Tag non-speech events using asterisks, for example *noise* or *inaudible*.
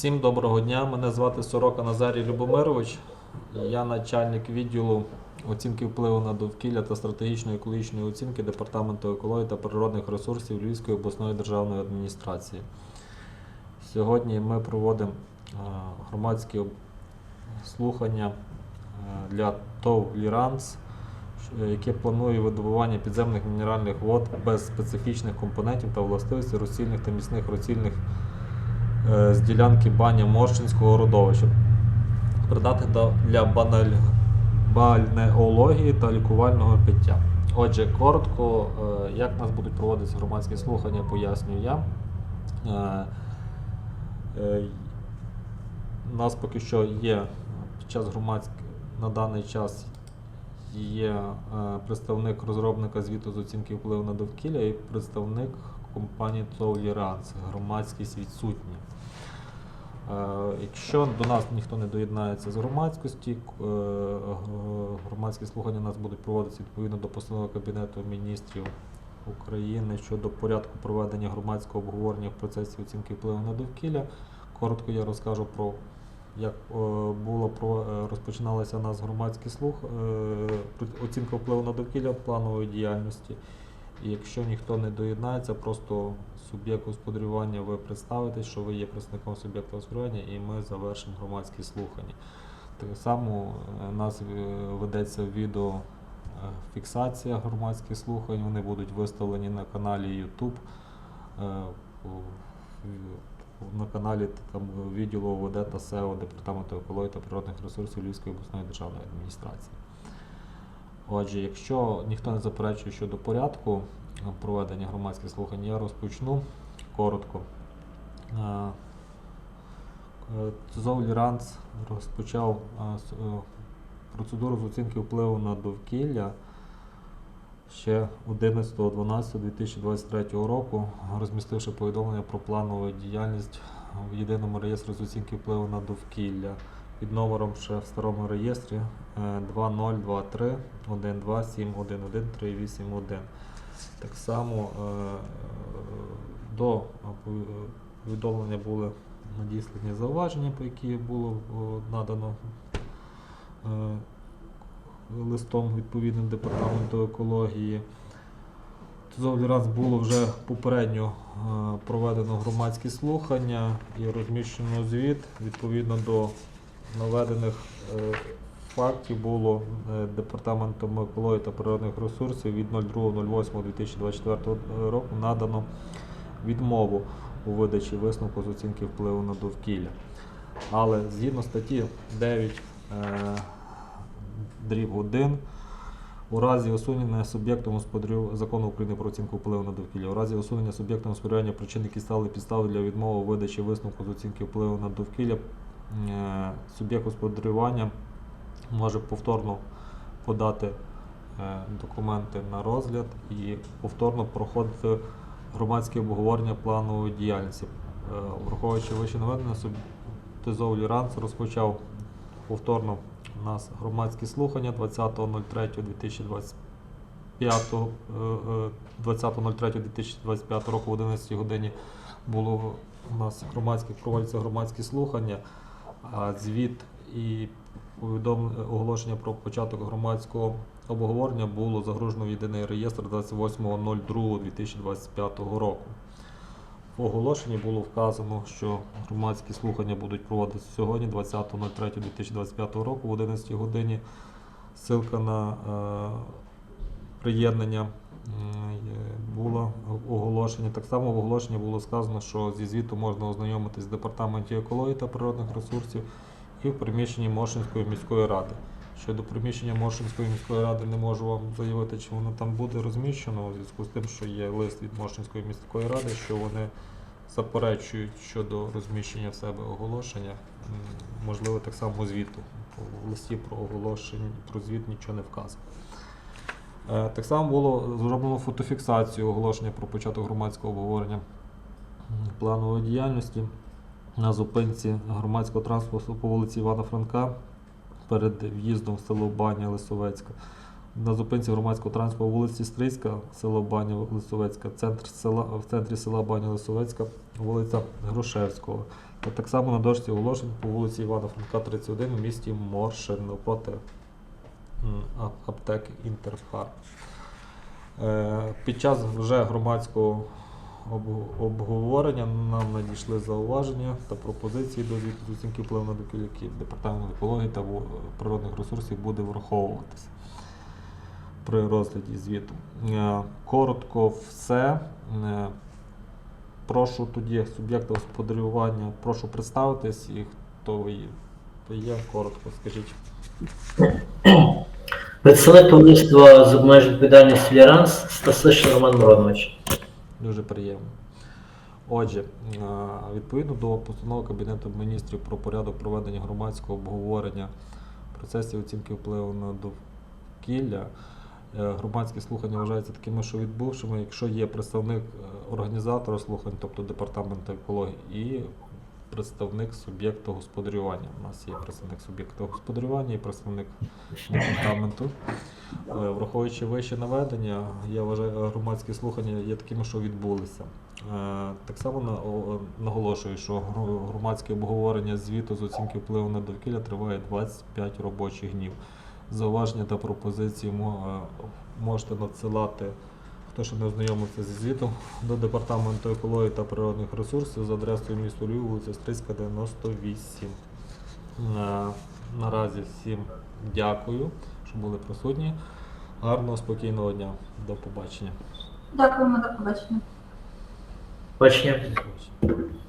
Всім доброго дня. Мене звати Сорока Назарій Любомирович. Я начальник відділу оцінки впливу на довкілля та стратегічної екологічної оцінки Департаменту екології та природних ресурсів Львівської обласної державної адміністрації. Сьогодні ми проводимо е, громадські слухання е, для ТОВ Ліранс, е, яке планує видобування підземних мінеральних вод без специфічних компонентів та властивостей розцільних та міцних розцільних е, з ділянки баня Морщинського родовища. Придатних до- для баналь... бальнеології та лікувального пиття. Отже, коротко, е, як нас будуть проводитися громадські слухання, пояснюю я. Е, е, У нас поки що є під час громадських на даний час є е, представник розробника звіту з оцінки впливу на довкілля і представник компанії Толіранс. Громадськість відсутня. Е, Якщо до нас ніхто не доєднається з громадськості, е, громадські слухання у нас будуть проводитися відповідно до постанови Кабінету міністрів України щодо порядку проведення громадського обговорення в процесі оцінки впливу на довкілля. Коротко я розкажу про як е, було про розпочиналися у нас громадські слух, оцінка впливу на довкілля планової діяльності. І якщо ніхто не доєднається, просто суб'єкт господарювання ви представитесь, що ви є представником суб'єкта господарювання, і ми завершимо громадські слухання. Так само е, у нас е, ведеться відео е, громадських слухань, вони будуть виставлені на каналі YouTube. е, На каналі там, відділу ОВД та СЕО Департаменту екології та природних ресурсів Львівської обласної державної адміністрації. Отже, якщо ніхто не заперечує щодо порядку е, проведення громадських слухань, я розпочну коротко. Е, е, Ліранц розпочав е, процедуру з оцінки впливу на довкілля ще 11.12.2023 року, розмістивши повідомлення про планову діяльність в єдиному реєстрі з оцінки впливу на довкілля під номером ще в старому реєстрі е, 2023 12711 Так само е, до е, повідомлення були надіслані зауваження, по які було надано е, листом відповідним департаменту екології. Зовлі раз було вже попередньо е, проведено громадські слухання і розміщено звіт. Відповідно до наведених е, фактів було е, департаментом екології та природних ресурсів від 02.08.2024 року надано відмову у видачі висновку з оцінки впливу на довкілля. Але згідно статті 9 е, дріб 1 у разі усунення суб'єктом господарю закону України про оцінку впливу на довкілля, у разі усунення суб'єктом господарювання причин, які стали підстави для відмови видачі висновку з оцінки впливу на довкілля, суб'єкт господарювання може повторно подати е, документи на розгляд і повторно проходити громадське обговорення планової діяльності. Е, Враховуючи вище наведення, ТЗОВ Ліранс розпочав повторно у нас громадські слухання 20.03.2025 е, е, 20.03.2025 року в 11 годині було у нас громадські проводяться громадські слухання, звіт і оголошення про початок громадського обговорення було загружено в єдиний реєстр 28.02.2025 року. В оголошенні було вказано, що громадські слухання будуть проводитися сьогодні, 20.03.2025 року, в 11 годині. Ссылка на е, приєднання було оголошення. Так само в оголошенні було сказано, що зі звіту можна ознайомитись в департаменті екології та природних ресурсів і в приміщенні Моршинської міської ради. Щодо приміщення Моршинської міської ради не можу вам заявити, чи воно там буде розміщено, у зв'язку з тим, що є лист від Моршинської міської ради, що вони заперечують щодо розміщення в себе оголошення. Можливо, так само звіту. В листі про оголошення про звіт нічого не вказано. Е, Так само було зроблено фотофіксацію оголошення про початок громадського обговорення планової діяльності на зупинці громадського транспорту по вулиці Івана Франка перед в'їздом в село Баня Лисовецька. на зупинці громадського транспорту вулиці Стрийська, село Баня Лисовецька, центр села, в центрі села Баня Лисовецька, вулиця Грушевського. Та так само на дошці оголошень по вулиці Івана Франка, 31 у місті Моршин а- аптеки Інтерфар. Е, Під час вже громадського обговорення нам надійшли зауваження та пропозиції до звіту з оцінки впливу на довкілля, департамент екології та природних ресурсів буде враховуватися при розгляді звіту. Е, Коротко все. Е, Прошу тоді суб'єкта господарювання, прошу представитись і хто. Ви є, коротко скажіть. *coughs* Представник товариства з обмеженою відповідальністю Ліранс Стасишин Роман Миронович. Дуже приємно. Отже, е, відповідно до постанови Кабінету міністрів про порядок проведення громадського обговорення процесів оцінки впливу на довкілля, е, громадські слухання вважаються такими, що відбувшими, якщо є представник е, організатора слухань, тобто департаменту екології, і представник суб'єкта господарювання. У нас є представник суб'єкта господарювання і представник департаменту. Е, Враховуючи вище наведення, я вважаю, громадські слухання є такими, що відбулися. Е, Так само наголошую, що гро- громадське обговорення звіту з оцінки впливу на довкілля триває 25 робочих днів. Зауваження та пропозиції е, можете надсилати, хто ще не ознайомився зі звітом, до департаменту екології та природних ресурсів за адресою місту Львів, вулиця Стрицька, 98. Е, Наразі всім дякую, що були присутні. Гарного, спокійного дня. До побачення. Дякуємо, до побачення. Бачення. До побачення.